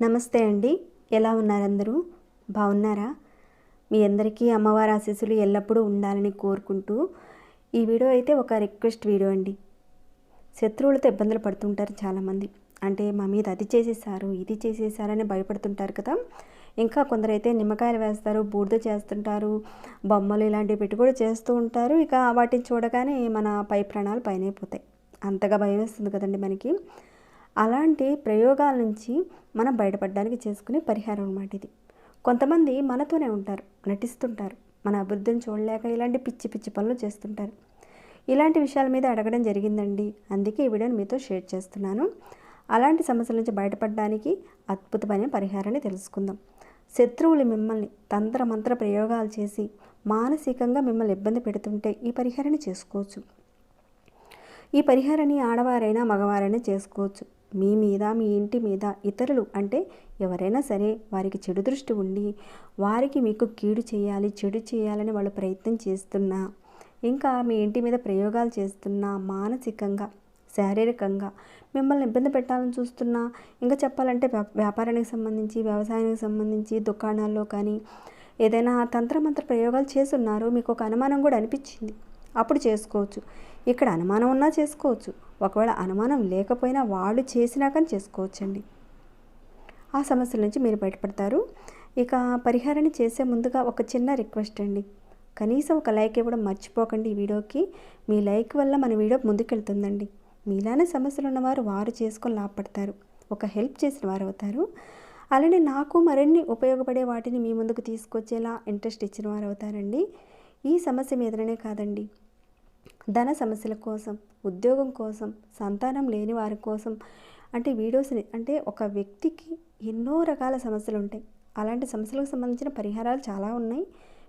నమస్తే అండి. ఎలా ఉన్నారు అందరూ బాగున్నారా? మీ అందరికీ అమ్మవారి ఆశీస్సులు ఎల్లప్పుడూ ఉండాలని కోరుకుంటూ ఈ వీడియో అయితే ఒక రిక్వెస్ట్ వీడియో అండి. శత్రువులతో ఇబ్బందులు పడుతుంటారు చాలామంది. అంటే మా మీద అది చేసేసారు ఇది చేసేసారని భయపడుతుంటారు కదా. ఇంకా కొందరైతే నిమ్మకాయలు వేస్తారు బూడిద చేస్తుంటారు బొమ్మలు ఇలాంటివి పెట్టి కూడా చేస్తూ ఉంటారు. ఇక వాటిని చూడగానే మన పై ప్రాణాలు పైనైపోతాయి అంతగా భయం వేస్తుంది కదండి మనకి. అలాంటి ప్రయోగాల నుంచి మనం బయటపడడానికి చేసుకునే పరిహారం అనమాట ఇది. కొంతమంది మనతోనే ఉంటారు నటిస్తుంటారు మన అభివృద్ధిని చూడలేక ఇలాంటి పిచ్చి పిచ్చి పనులు చేస్తుంటారు. ఇలాంటి విషయాల మీద అడగడం జరిగిందండి. అందుకే ఈ వీడియోని మీతో షేర్ చేస్తున్నాను. అలాంటి సమస్యల నుంచి బయటపడడానికి అద్భుతమైన పరిహారాన్ని తెలుసుకుందాం. శత్రువులు మిమ్మల్ని తంత్ర మంత్ర ప్రయోగాలు చేసి మానసికంగా మిమ్మల్ని ఇబ్బంది పెడుతుంటే ఈ పరిహారాన్ని చేసుకోవచ్చు. ఈ పరిహారాన్ని ఆడవారైనా మగవారైనా చేసుకోవచ్చు. మీ మీద మీ ఇంటి మీద ఇతరులు అంటే ఎవరైనా సరే వారికి చెడు దృష్టి ఉండి వారికి మీకు కీడు చేయాలి చెడు చేయాలని వాళ్ళు ప్రయత్నం చేస్తున్నా ఇంకా మీ ఇంటి మీద ప్రయోగాలు చేస్తున్నా మానసికంగా శారీరకంగా. మిమ్మల్ని ఇబ్బంది పెట్టాలని చూస్తున్నా ఇంకా చెప్పాలంటే వ్యాపారానికి సంబంధించి వ్యవసాయానికి సంబంధించి దుకాణాల్లో కానీ ఏదైనా తంత్రమంత్ర ప్రయోగాలు చేస్తున్నారు మీకు ఒక అనుమానం కూడా అనిపించింది అప్పుడు చేసుకోవచ్చు. ఇక్కడ అనుమానం ఉన్నా చేసుకోవచ్చు. ఒకవేళ అనుమానం లేకపోయినా వాళ్ళు చేసినా కానీ చేసుకోవచ్చండి. ఆ సమస్యల నుంచి మీరు బయటపడతారు. ఇక పరిహారాన్ని చేసే ముందుగా ఒక చిన్న రిక్వెస్ట్ అండి. కనీసం ఒక లైక్ ఇవ్వడం మర్చిపోకండి ఈ వీడియోకి. మీ లైక్ వల్ల మన వీడియో ముందుకెళ్తుందండి. మీలానే సమస్యలు ఉన్నవారు వారు చేసుకొని లాభపడతారు. ఒక హెల్ప్ చేసిన వారు అవుతారు. అలానే నాకు మరిన్ని ఉపయోగపడే వాటిని మీ ముందుకు తీసుకొచ్చేలా ఇంట్రెస్ట్ ఇచ్చిన వారు అవుతారండి. ఈ సమస్య మీదనే కాదండి. ధన సమస్యల కోసం ఉద్యోగం కోసం సంతానం లేని వారి కోసం అంటే వీడియోస్ని అంటే ఒక వ్యక్తికి ఎన్నో రకాల సమస్యలు ఉంటాయి. అలాంటి సమస్యలకు సంబంధించిన పరిహారాలు చాలా ఉన్నాయి.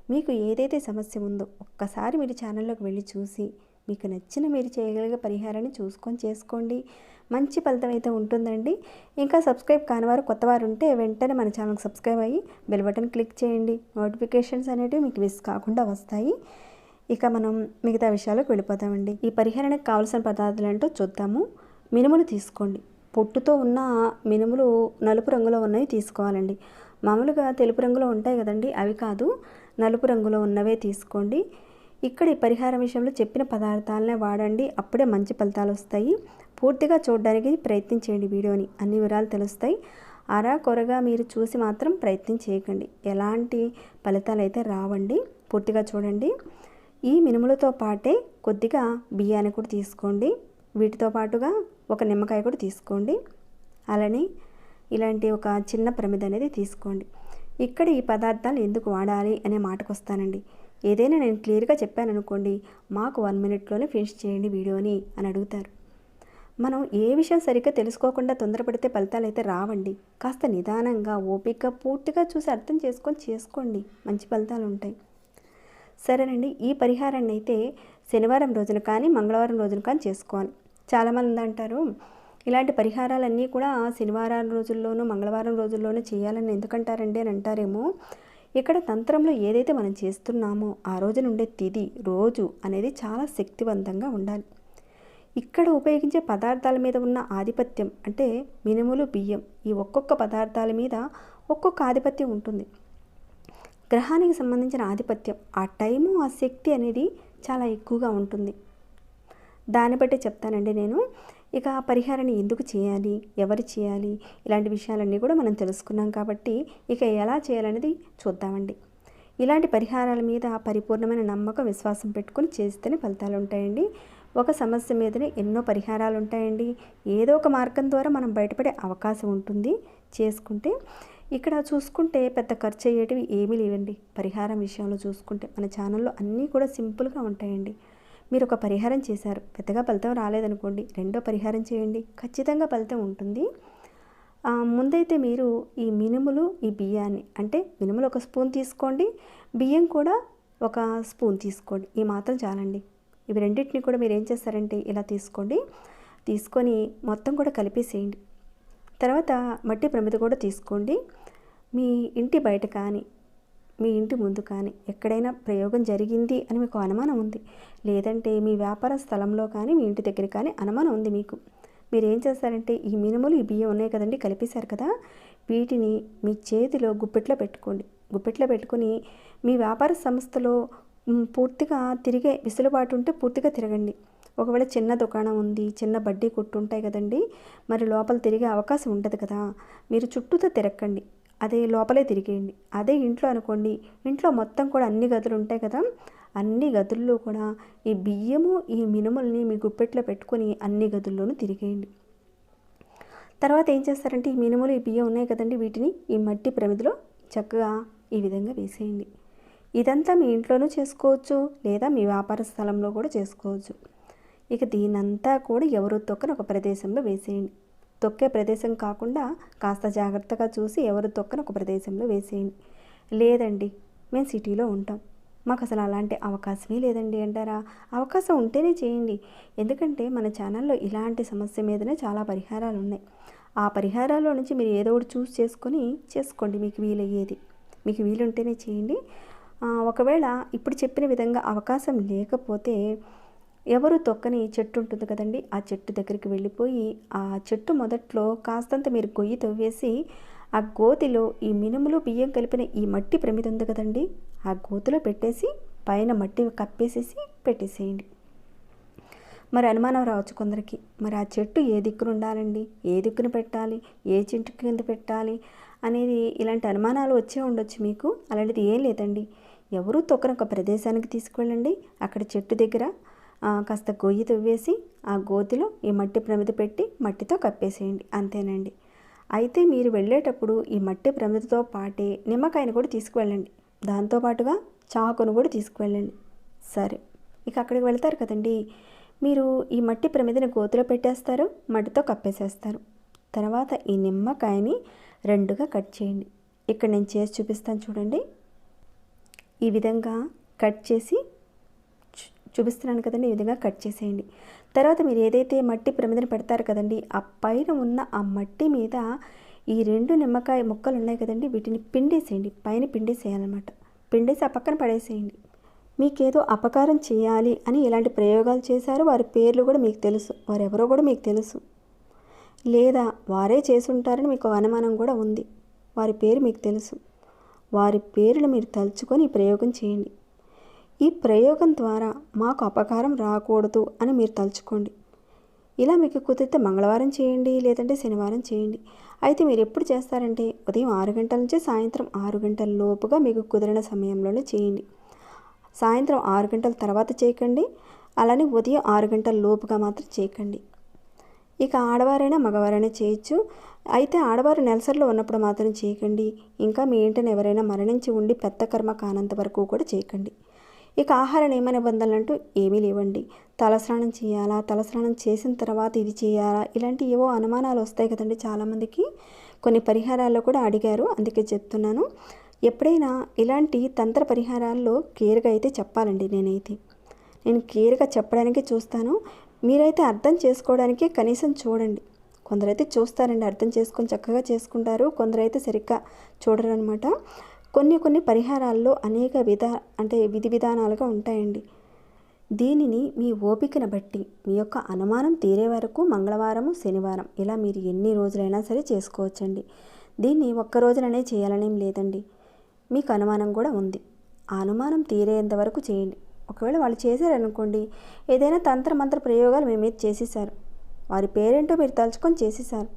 మీకు ఏదైతే సమస్య ఉందో ఒక్కసారి మీరు ఛానల్లోకి వెళ్ళి చూసి మీకు నచ్చిన మీరు చేయగలిగే పరిహారాన్ని చూసుకొని చేసుకోండి. మంచి ఫలితం అయితే ఉంటుందండి. ఇంకా సబ్స్క్రైబ్ కానివారు కొత్తవారు కొత్త వారు ఉంటే వెంటనే మన ఛానల్కి సబ్స్క్రైబ్ అయ్యి బెల్ బటన్ క్లిక్ చేయండి. నోటిఫికేషన్స్ అనేవి మీకు మిస్ కాకుండా వస్తాయి. ఇక మనం మిగతా విషయాలకు వెళ్ళిపోతామండి. ఈ పరిహారానికి కావాల్సిన పదార్థాలు ఏంటో చూద్దాము. మినుములు తీసుకోండి. పొట్టుతో ఉన్న మినుములు నలుపు రంగులో ఉన్నవి తీసుకోవాలండి. మామూలుగా తెలుపు రంగులో ఉంటాయి కదండి అవి కాదు. నలుపు రంగులో ఉన్నవే తీసుకోండి. ఇక్కడ ఈ పరిహారం విషయంలో చెప్పిన పదార్థాలనే వాడండి అప్పుడే మంచి ఫలితాలు వస్తాయి. పూర్తిగా చూడడానికి ప్రయత్నం చేయండి వీడియోని అన్ని వివరాలు తెలుస్తాయి. అరా కొరగా మీరు చూసి మాత్రం ప్రయత్నం చేయకండి. ఎలాంటి ఫలితాలు అయితే రావండి పూర్తిగా చూడండి. ఈ మినుములతో పాటే కొద్దిగా బియ్యాన్ని కూడా తీసుకోండి. వీటితో పాటుగా ఒక నిమ్మకాయ కూడా తీసుకోండి. అలానే ఇలాంటి ఒక చిన్న ప్రమిద అనేది తీసుకోండి. ఇక్కడ ఈ పదార్థాలు ఎందుకు వాడాలి అనే మాటకు వస్తానండి ఏదైనా నేను క్లియర్గా చెప్పాను అనుకోండి మాకు వన్ మినిట్లోనే ఫినిష్ చేయండి వీడియోని అని అడుగుతారు. మనం ఏ విషయం సరిగ్గా తెలుసుకోకుండా తొందరపడితే ఫలితాలు అయితే రావండి. కాస్త నిదానంగా ఓపిక పూర్తిగా చూసి అర్థం చేసుకొని చేసుకోండి. మంచి ఫలితాలు ఉంటాయి. సరేనండి ఈ పరిహారాన్ని అయితే శనివారం రోజున కానీ మంగళవారం రోజున కానీ చేసుకోవాలి. చాలామంది అంటారు ఇలాంటి పరిహారాలన్నీ కూడా శనివారం రోజుల్లోనూ మంగళవారం రోజుల్లోనూ చేయాలని ఎందుకంటారండి? అని అంటారేమో. ఇక్కడ తంత్రంలో ఏదైతే మనం చేస్తున్నామో ఆ రోజు నుండే తిది రోజు అనేది చాలా శక్తివంతంగా ఉండాలి. ఇక్కడ ఉపయోగించే పదార్థాల మీద ఉన్న ఆధిపత్యం అంటే మినుములు బియ్యం. ఈ ఒక్కొక్క పదార్థాల మీద ఒక్కొక్క ఆధిపత్యం ఉంటుంది. గ్రహానికి సంబంధించిన ఆధిపత్యం. ఆ టైము ఆ శక్తి అనేది చాలా ఎక్కువగా ఉంటుంది. దాన్ని బట్టి చెప్తానండి నేను. ఇక ఆ పరిహారాన్ని ఎందుకు చేయాలి? ఎవరు చేయాలి? ఇలాంటి విషయాలన్నీ కూడా మనం తెలుసుకున్నాం కాబట్టి ఇక ఎలా చేయాలనేది చూద్దామండి. ఇలాంటి పరిహారాల మీద పరిపూర్ణమైన నమ్మకం విశ్వాసం పెట్టుకుని చేస్తేనే ఫలితాలు ఉంటాయండి. ఒక సమస్య మీదనే ఎన్నో పరిహారాలు ఉంటాయండి. ఏదో ఒక మార్గం ద్వారా మనం బయటపడే అవకాశం ఉంటుంది. చేసుకుంటే ఇక్కడ చూసుకుంటే పెద్ద ఖర్చు అయ్యేటివి ఏమీ లేవండి. పరిహారం విషయంలో చూసుకుంటే మన ఛానల్లో అన్నీ కూడా సింపుల్గా ఉంటాయండి. మీరు ఒక పరిహారం చేశారు. పెద్దగా ఫలితం రాలేదనుకోండి. రెండో పరిహారం చేయండి. ఖచ్చితంగా ఫలితం ఉంటుంది. ముందైతే మీరు ఈ మినుములు ఈ బియ్యాన్ని అంటే మినుములు ఒక స్పూన్ తీసుకోండి. బియ్యం కూడా ఒక స్పూన్ తీసుకోండి. ఈ మాత్రం చాలండి. ఇవి రెండింటిని కూడా మీరు ఏం చేస్తారంటే ఇలా తీసుకోండి. తీసుకొని మొత్తం కూడా కలిపేసేయండి. తర్వాత మట్టి ప్రమిద కూడా తీసుకోండి. మీ ఇంటి బయట కానీ మీ ఇంటి ముందు కానీ ఎక్కడైనా ప్రయోగం జరిగింది అని మీకు అనుమానం ఉంది. లేదంటే మీ వ్యాపార స్థలంలో కానీ మీ ఇంటి దగ్గర కానీ అనుమానం ఉంది మీకు. మీరు ఏం చేస్తారంటే ఈ మినుములు ఈ బియ్యం ఉన్నాయి కదండి కలిపేశారు కదా వీటిని మీ చేతిలో గుప్పెట్లో పెట్టుకోండి. గుప్పెట్లో పెట్టుకుని మీ వ్యాపార సంస్థలో పూర్తిగా తిరిగే విసులుబాటు ఉంటే పూర్తిగా తిరగండి. ఒకవేళ చిన్న దుకాణం ఉంది చిన్న బడ్డీ కొట్టు ఉంటాయి కదండి మరి లోపల తిరిగే అవకాశం ఉండదు కదా మీరు చుట్టూతో తిరగండి. అదే లోపలే తిరిగేయండి. అదే ఇంట్లో అనుకోండి ఇంట్లో మొత్తం కూడా అన్ని గదులు ఉంటాయి కదా అన్ని గదుల్లో కూడా ఈ బియ్యము ఈ మినుముల్ని మీ గుప్పెట్లో పెట్టుకొని అన్ని గదుల్లోనూ తిరిగేయండి. తర్వాత ఏం చేస్తారంటే ఈ మినుములు ఈ బియ్యం ఉన్నాయి కదండి వీటిని ఈ మట్టి ప్రమిదిలో చక్కగా ఈ విధంగా వేసేయండి. ఇదంతా మీ ఇంట్లోనూ చేసుకోవచ్చు లేదా మీ వ్యాపార స్థలంలో కూడా చేసుకోవచ్చు. ఇక దీనంతా కూడా ఎవరు తొక్కని ఒక ప్రదేశంలో వేసేయండి. తొక్కే ప్రదేశం కాకుండా కాస్త జాగ్రత్తగా చూసి ఎవరు తొక్కని ఒక ప్రదేశంలో వేసేయండి. లేదండి మేము సిటీలో ఉంటాం. మాకు అసలు అలాంటి అవకాశమే లేదండి అంటారా? అవకాశం ఉంటేనే చేయండి. ఎందుకంటే మన ఛానల్లో ఇలాంటి సమస్య మీదనే చాలా పరిహారాలు ఉన్నాయి ఆ పరిహారాల్లో నుంచి మీరు ఏదో ఒకటి చూస్ చేసుకొని చేసుకోండి మీకు వీలయ్యేది. మీకు వీలుంటేనే చేయండి. ఒకవేళ ఇప్పుడు చెప్పిన విధంగా అవకాశం లేకపోతే ఎవరు తొక్కని చెట్టు ఉంటుంది కదండి ఆ చెట్టు దగ్గరికి వెళ్ళిపోయి ఆ చెట్టు మొదట్లో కాస్తంత మీరు గొయ్యి తవ్వేసి ఆ గోతిలో ఈ మినుములు బియ్యం కలిపిన ఈ మట్టి ప్రమిది ఉంది కదండి ఆ గోతిలో పెట్టేసి పైన మట్టి కప్పేసేసి పెట్టేసేయండి. మరి అనుమానం రావచ్చు కొందరికి మరి ఆ చెట్టు ఏ దిక్కున ఉండాలండి ఏ దిక్కున పెట్టాలి ఏ చెట్టు కింద పెట్టాలి అనేది ఇలాంటి అనుమానాలు వచ్చే ఉండొచ్చు మీకు అలాంటిది ఏం లేదండి. ఎవరూ తొక్కన ఒక ప్రదేశానికి తీసుకువెళ్ళండి అక్కడ చెట్టు దగ్గర కాస్త గొయ్యి తవ్వేసి ఆ గోతిలో ఈ మట్టి ప్రమిద పెట్టి మట్టితో కప్పేసేయండి. అంతేనండి. అయితే మీరు వెళ్ళేటప్పుడు ఈ మట్టి ప్రమిదతో పాటే నిమ్మకాయను కూడా తీసుకువెళ్ళండి. దాంతోపాటుగా చాకును కూడా తీసుకువెళ్ళండి. సరే. ఇక అక్కడికి వెళ్తారు కదండి. మీరు ఈ మట్టి ప్రమిదని గోతిలో పెట్టేస్తారు మట్టితో కప్పేసేస్తారు. తర్వాత ఈ నిమ్మకాయని రెండుగా కట్ చేయండి. ఇక్కడ నేను చేసి చూపిస్తాను చూడండి. ఈ విధంగా కట్ చేసి చూపిస్తున్నాను కదండి ఈ విధంగా కట్ చేసేయండి. తర్వాత మీరు ఏదైతే మట్టి ప్రమిదను పెడతారు కదండి ఆ పైన ఉన్న ఆ మట్టి మీద ఈ రెండు నిమ్మకాయ ముక్కలు ఉన్నాయి కదండి వీటిని పిండేసేయండి. పైన పిండేసేయాలన్నమాట. పిండేసి ఆ పక్కన పడేసేయండి. మీకేదో అపకారం చేయాలి అని ఇలాంటి ప్రయోగాలు చేశారు వారి పేర్లు కూడా మీకు తెలుసు వారెవరో కూడా మీకు తెలుసు. లేదా వారే చేసుంటారని మీకు అనుమానం కూడా ఉంది వారి పేరు మీకు తెలుసు. వారి పేర్లు మీరు తలుచుకొని ఈ ప్రయోగం చేయండి. ఈ ప్రయోగం ద్వారా మాకు అపకారం రాకూడదు అని మీరు తలుచుకోండి. ఇలా మీకు కుదిరితే మంగళవారం చేయండి లేదంటే శనివారం చేయండి. అయితే మీరు ఎప్పుడు చేస్తారంటే ఉదయం ఆరు గంటల నుంచి సాయంత్రం ఆరు గంటల లోపుగా మీకు కుదిరిన సమయంలోనే చేయండి. సాయంత్రం ఆరు గంటల తర్వాత చేయకండి అలానే ఉదయం ఆరు గంటల లోపుగా మాత్రం చేయకండి. ఇక ఆడవారైనా మగవారైనా చేయొచ్చు. అయితే ఆడవారు నెలసరిలో ఉన్నప్పుడు మాత్రం చేయకండి. ఇంకా మీ ఇంటిని ఎవరైనా మరణించి ఉండి పెద్ద కర్మ కానంత వరకు కూడా చేయకండి. ఇక ఆహార నియమ నిబంధనలు అంటూ ఏమీ లేవండి. తలస్నానం చేయాలా? తలస్నానం చేసిన తర్వాత ఇది చేయాలా? ఇలాంటి ఏవో అనుమానాలు వస్తాయి కదండి చాలామందికి. కొన్ని పరిహారాల్లో కూడా అడిగారు అందుకే చెప్తున్నాను. ఎప్పుడైనా ఇలాంటి తంత్ర పరిహారాల్లో కేర్గా అయితే చెప్పాలండి నేనైతే. నేను కేర్గా చెప్పడానికి చూస్తాను. మీరైతే అర్థం చేసుకోవడానికి కనీసం చూడండి. కొందరైతే చూస్తారండి అర్థం చేసుకొని చక్కగా చేసుకుంటారు. కొందరైతే సరిగ్గా చూడరు అనమాట కొన్ని కొన్ని పరిహారాల్లో అనేక విధ అంటే విధి విధానాలుగా ఉంటాయండి. దీనిని మీ ఓపికను బట్టి మీ యొక్క అనుమానం తీరే వరకు మంగళవారము శనివారం ఇలా మీరు ఎన్ని రోజులైనా సరే చేసుకోవచ్చండి. దీన్ని ఒక్క రోజులనే చేయాలనేం లేదండి. మీకు అనుమానం కూడా ఉంది. ఆ అనుమానం తీరేంత వరకు చేయండి. ఒకవేళ వాళ్ళు చేశారనుకోండి ఏదైనా తంత్ర మంత్ర ప్రయోగాలు మీ మీద చేసేసారు వారి పేరేంటో మీరు తలుచుకొని చేసేసారు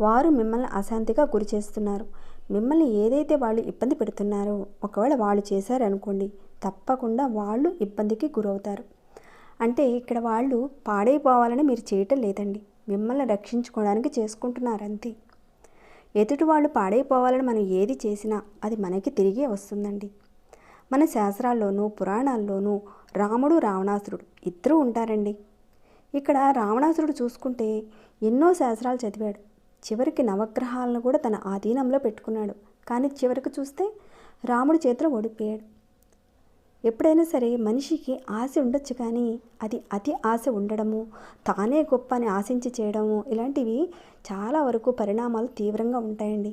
వారు మిమ్మల్ని అశాంతిగా గురి చేస్తున్నారు. మిమ్మల్ని ఏదైతే వాళ్ళు ఇబ్బంది పెడుతున్నారో ఒకవేళ వాళ్ళు చేశారనుకోండి తప్పకుండా వాళ్ళు ఇబ్బందికి గురవుతారు. అంటే ఇక్కడ వాళ్ళు పాడైపోవాలని మీరు చేయటం లేదండి. మిమ్మల్ని రక్షించుకోవడానికి చేసుకుంటున్నారు అంతే ఎదుటి వాళ్ళు పాడైపోవాలని మనం ఏది చేసినా అది మనకి తిరిగే వస్తుందండి. మన శాస్త్రాల్లోనూ పురాణాల్లోనూ రాముడు రావణాసురుడు ఇద్దరూ ఉంటారండి. ఇక్కడ రావణాసురుడు చూసుకుంటే ఎన్నో శాస్త్రాలు చదివాడు. చివరికి నవగ్రహాలను కూడా తన ఆధీనంలో పెట్టుకున్నాడు. కానీ చివరికి చూస్తే రాముడి చేతిలో ఓడిపోయాడు. ఎప్పుడైనా సరే మనిషికి ఆశ ఉండొచ్చు కానీ అది అతి ఆశ ఉండడము తానే గొప్ప అని ఆశించి చేయడము ఇలాంటివి చాలా వరకు పరిణామాలు తీవ్రంగా ఉంటాయండి.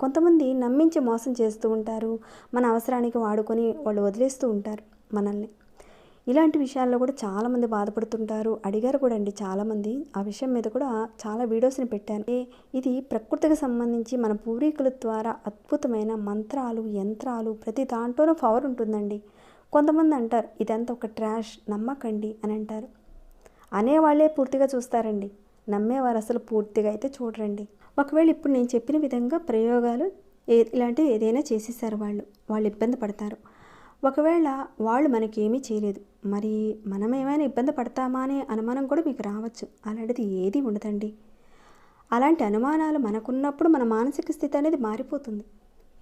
కొంతమంది నమ్మించి మోసం చేస్తూ ఉంటారు మన అవసరానికి వాడుకొని వాళ్ళు వదిలేస్తూ ఉంటారు మనల్ని. ఇలాంటి విషయాల్లో కూడా చాలామంది బాధపడుతుంటారు. అడిగారు కూడా అండి చాలామంది. ఆ విషయం మీద కూడా చాలా వీడియోస్ని పెట్టాను. ఇది ప్రకృతికి సంబంధించి మన పూర్వీకుల ద్వారా అద్భుతమైన మంత్రాలు యంత్రాలు ప్రతి దాంట్లోనూ పవర్ ఉంటుందండి. కొంతమంది అంటారు ఇదంతా ఒక ట్రాష్ నమ్మకండి అని అంటారు. అనేవాళ్ళే పూర్తిగా చూస్తారండి. నమ్మేవారు అసలు పూర్తిగా అయితే చూడరండి. ఒకవేళ ఇప్పుడు నేను చెప్పిన విధంగా ప్రయోగాలు ఏ ఇలాంటివి ఏదైనా చేసేసారు వాళ్ళు వాళ్ళు ఇబ్బంది పడతారు. ఒకవేళ వాళ్ళు మనకేమీ చేయలేదు మరి మనం ఏమైనా ఇబ్బంది పడతామా అనే అనుమానం కూడా మీకు రావచ్చు. అలాంటిది ఏది ఉండదండి. అలాంటి అనుమానాలు మనకున్నప్పుడు మన మానసిక స్థితి అనేది మారిపోతుంది.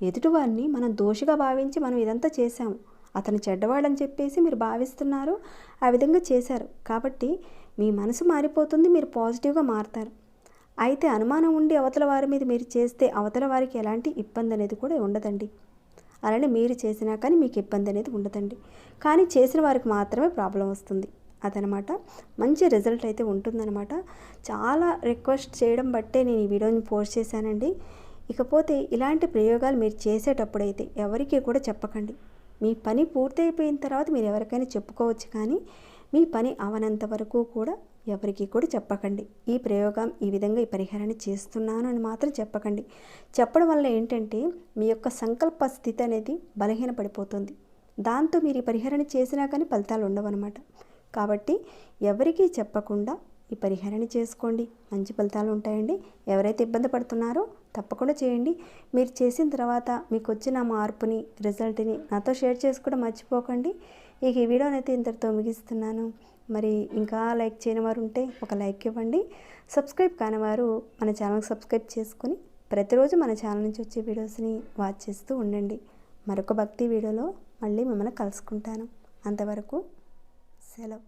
ఎదుటివారిని మనం దోషిగా భావించి మనం ఇదంతా చేశాము. అతను చెడ్డవాడని చెప్పేసి మీరు భావిస్తున్నారు ఆ విధంగా చేశారు. కాబట్టి మీ మనసు మారిపోతుంది మీరు పాజిటివ్గా మారుతారు. అయితే అనుమానం ఉండి అవతల వారి మీద మీరు చేస్తే అవతల వారికి ఎలాంటి ఇబ్బంది అనేది కూడా ఉండదండి. అలానే మీరు చేసినా కానీ మీకు ఇబ్బంది అనేది ఉండదండి. కానీ చేసిన వారికి మాత్రమే ప్రాబ్లం వస్తుంది. అదనమాట. మంచి రిజల్ట్ అయితే ఉంటుందన్నమాట చాలా రిక్వెస్ట్ చేయడం బట్టే నేను ఈ వీడియోని పోస్ట్ చేశానండి. ఇకపోతే ఇలాంటి ప్రయోగాలు మీరు చేసేటప్పుడైతే ఎవరికి కూడా చెప్పకండి. మీ పని పూర్తయిపోయిన తర్వాత మీరు ఎవరికైనా చెప్పుకోవచ్చు కానీ మీ పని అవనంత వరకు కూడా ఎవరికి కూడా చెప్పకండి. ఈ ప్రయోగం ఈ విధంగా ఈ పరిహారాన్ని చేస్తున్నాను అని మాత్రం చెప్పకండి. చెప్పడం వల్ల ఏంటంటే మీ యొక్క సంకల్ప స్థితి అనేది బలహీనపడిపోతుంది. దాంతో మీరు ఈ పరిహారాన్ని చేసినా కానీ ఫలితాలు ఉండవన్నమాట. కాబట్టి ఎవరికీ చెప్పకుండా ఈ పరిహారాన్ని చేసుకోండి. మంచి ఫలితాలు ఉంటాయండి. ఎవరైతే ఇబ్బంది పడుతున్నారో తప్పకుండా చేయండి. మీరు చేసిన తర్వాత మీకు వచ్చిన మార్పుని రిజల్ట్ని నాతో షేర్ చేసుకోవడం మర్చిపోకండి. ఇక ఈ వీడియోని అయితే ఇంతటితో ముగిస్తున్నాను. మరి ఇంకా లైక్ చేయని వారు ఉంటే ఒక లైక్ ఇవ్వండి. సబ్స్క్రైబ్ కాని వారు మన ఛానల్కి సబ్స్క్రైబ్ చేసుకుని ప్రతిరోజు మన ఛానల్ నుంచి వచ్చే వీడియోస్ని వాచ్ చేస్తూ ఉండండి. మరొక భక్తి వీడియోలో మళ్ళీ మిమ్మల్ని కలుసుకుంటాను. అంతవరకు సెలవు.